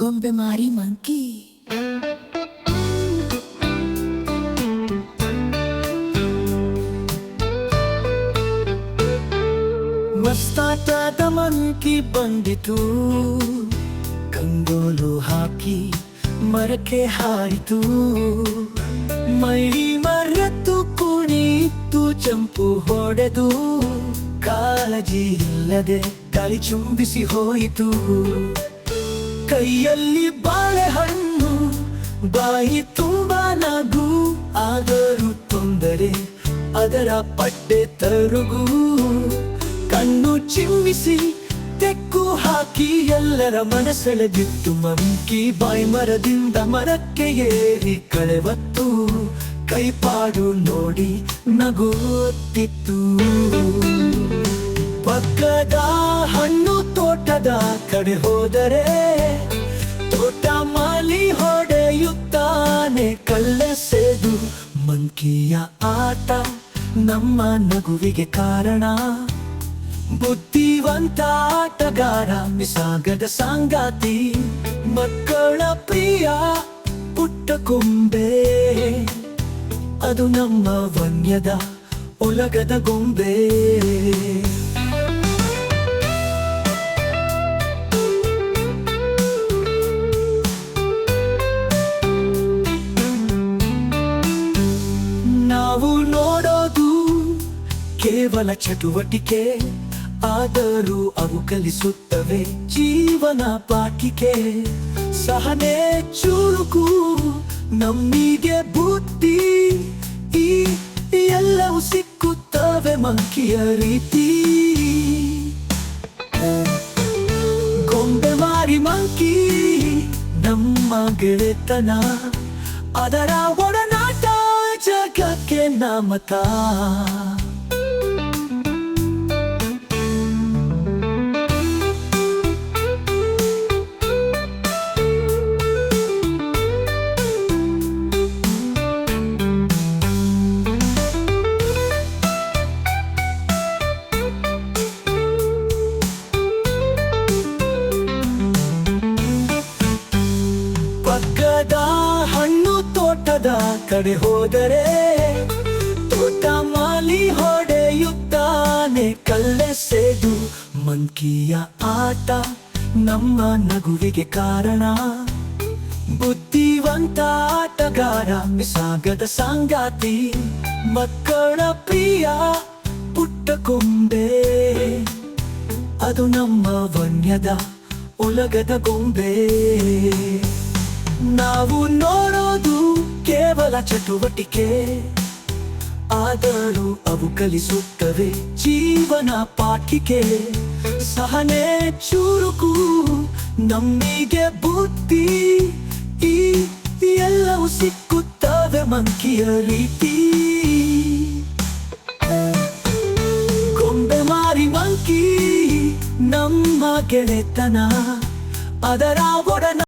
ಗೊಂಬೆ ಮಾರಿ monkey. ಮಸ್ತಾಟದ monkey ಬಂದಿತು. ಕಂಗೋಲು ಹಾಕಿ ಮರಕ್ಕೆ ಹಾರಿತು. ಮೈ ಮರೆತು ಕುಣಿತು ಚಂಪು ಹೊಡೆದು. ಕಾಳಜಿ ಇಲ್ಲದೆ ಗಾಳಿ ಚುಂಬಿಸಿ ಹೋಯಿತು. ಕೈಯಲ್ಲಿ ಬಾಳೆಹಣ್ಣು, ಬಾಯಿ ತುಂಬ ನಗು, ಆದರೂ ತೊಂದರೆ ಅದರ ಪಟ್ಟೆ ತರುಗು. ಕಣ್ಣು ಚಿಮ್ಮಿಸಿ ತೆಕ್ಕು ಹಾಕಿ ಎಲ್ಲರ ಮನಸೆಳೆದಿತ್ತು ಮಂಕಿ ಬಾಯಿ ಮರದಿಂದ ಮರಕ್ಕೆ ಏರಿ ಕಳೆವತ್ತು. ಕೈಪಾಡು ನೋಡಿ ನಗುತ್ತಿತ್ತು. ಪಕ್ಕದ ಹಣ್ಣು ತೋಟದ ಕಡೆ ಹೋದರೆ ತೋಟ ಮಾಲಿ ಹೊಡೆಯುತ್ತಾನೆ ಕಳ್ಳೆಸೆದು ಮಂಕಿಯ ಆಟ ನಮ್ಮ ನಗುವಿಗೆ ಕಾರಣ. ಬುದ್ಧಿವಂತ ಆಟಗಾರ ಮಿಸಾಗದ ಸಾಂಗಾತಿ, ಮಕ್ಕಳ ಪ್ರಿಯ ಪುಟ್ಟ ಕೊಂಬೆ. ಅದು ನಮ್ಮ ವನ್ಯದ ಒಲಗದ ಗೊಂಬೆ. ಕೇವಲ ಚಟುವಟಿಕೆ, ಆದರೂ ಅವು ಕಲಿಸುತ್ತವೆ ಜೀವನ ಪಾಠಿಕೆ. ಸಹನೆ ಚುರುಕು ನಮ್ಮಿಗೆ ಬುದ್ಧಿ, ಈ ಎಲ್ಲವೂ ಸಿಕ್ಕುತ್ತವೆ ಮಂಕಿಯ ರೀತಿ. ಗೊಂಬೆ ಮಾರಿ ಮಂಕಿ, ನಮ್ಮ ಗೆಳೆತನ, ಅದರ ಒಡನಾಟ, ಜಗಕ್ಕೆ ನಾಮತ. ಪಕ್ಕದ ಹಣ್ಣು ತೋಟದ ಕಡೆ ಹೋದರೆ ತೋಟ ಮಾಲಿ ಹೊಡೆಯುತ್ತಾನೆ ಕಲ್ಲೆಸೆದು ಮಂಕಿಯ ಆಟ, ನಮ್ಮ ನಗುವಿಗೆ ಕಾರಣ. ಬುದ್ಧಿವಂತ ಆಟಗಾರ ಮಿಸಾಗದ ಸಂಗಾತಿ, ಮಕ್ಕಳ ಪ್ರಿಯ ಪುಟ್ಟ ಕೊಂಬೆ. ಅದು ನಮ್ಮ ವನ್ಯದ ಒಲಗದ ಗೊಂಬೆ. ನಾವು ನೋಡೋದು ಕೇವಲ ಚಟುವಟಿಕೆ. ಆದರೂ ಅವು ಕಲಿಸುತ್ತವೆ ಜೀವನ ಪಾಠಿಕೆ. ಸಹನೆ ಚುರುಕು, ನಮ್ಮಿಗೆ ಬುದ್ಧಿ, ಈ ಎಲ್ಲವೂ ಸಿಕ್ಕುತ್ತವೆ ಮಂಕಿಯ ರೀತಿ. ಗೊಂಬೆ ಮಾರಿ ಮಂಕಿ, ನಮ್ಮ ಗೆಳೆತನ, ಅದರ ಒಡನ